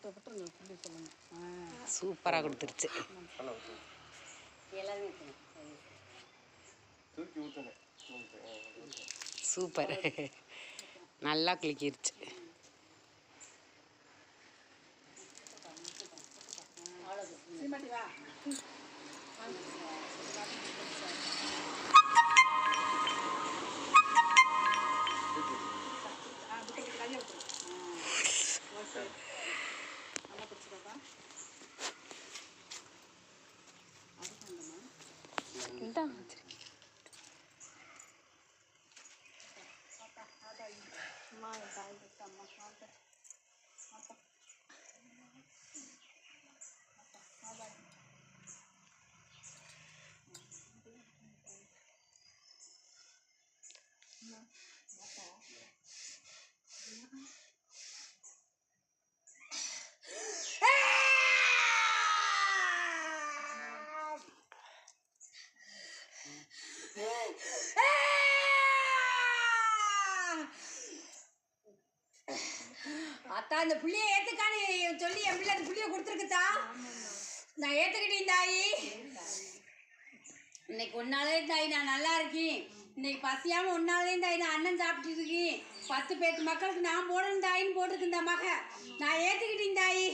விட்டு விட்டுருங்க சூப்பராக கொடுத்துருச்சு. சூப்பர். நல்லா கிளிக்கிருச்சு சீமாட்டி வா. Exactamente. அத்தா அந்த புள்ளைய ஏத்துக்கான்னு சொல்லி என் பிள்ளை அந்த புள்ளைய கொடுத்துருக்குதா? நான் ஏத்துக்கிட்டேன் தாயி. இன்னைக்கு ஒன்னாலே தாய் நான் நல்லா இருக்கேன். இன்னைக்கு பசியாம ஒன்னாலே தாய் நான் அண்ணன் சாப்பிட்டு இருக்கேன். பத்து பேத்து மக்களுக்கு நான் போடணும் தாயின்னு போட்டிருக்கு இந்த மக. நான் ஏத்துக்கிட்டேன் தாயி.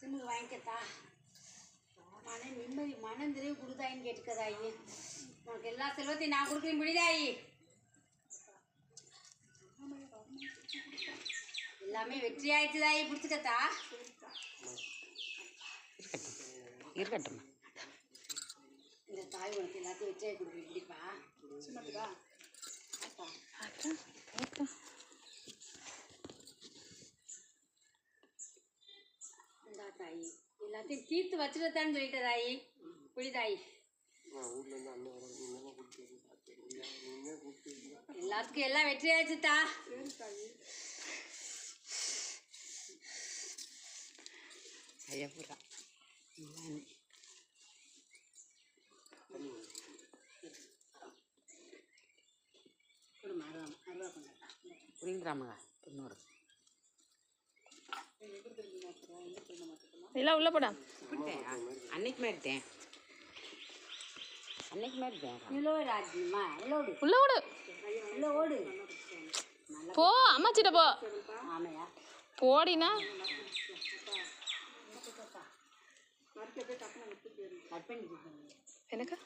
தின்னு வாங்கிக்கத்தா. நிம்மதி மனம் நிறைவு கொடுத்தாயின்னு கேட்டுக்க தாயி உனக்கு எல்லா செல்வத்தையும் நான் கொடுக்குறேன் முடிதாயி எல்லாமே வெற்றி ஆயிடுச்சு தாயி பிடிச்சிக்கத்தா? இருக்கட்டும். இந்த தாய் உனக்கு எல்லாத்தையும் வெற்றியாகி கொடுக்குறேன் வா. இந்தா தாயி. எல்லாத்தையும் தீர்த்து வச்சுருத்தான்னு சொல்லிட்ட தாயி புடி தாயி ஊர்லேருந்து அண்ணன் வர நீங்க கொடுத்து எல்லாம் உள்ள போடா. அன்னைக்கு மாதிரி தேன் அன்னைக்கு மாதிரி தேன் உள்ள எல்லோ ஓடு. போ அம்மாச்சிட்ட போ. போடினா. எனக்கு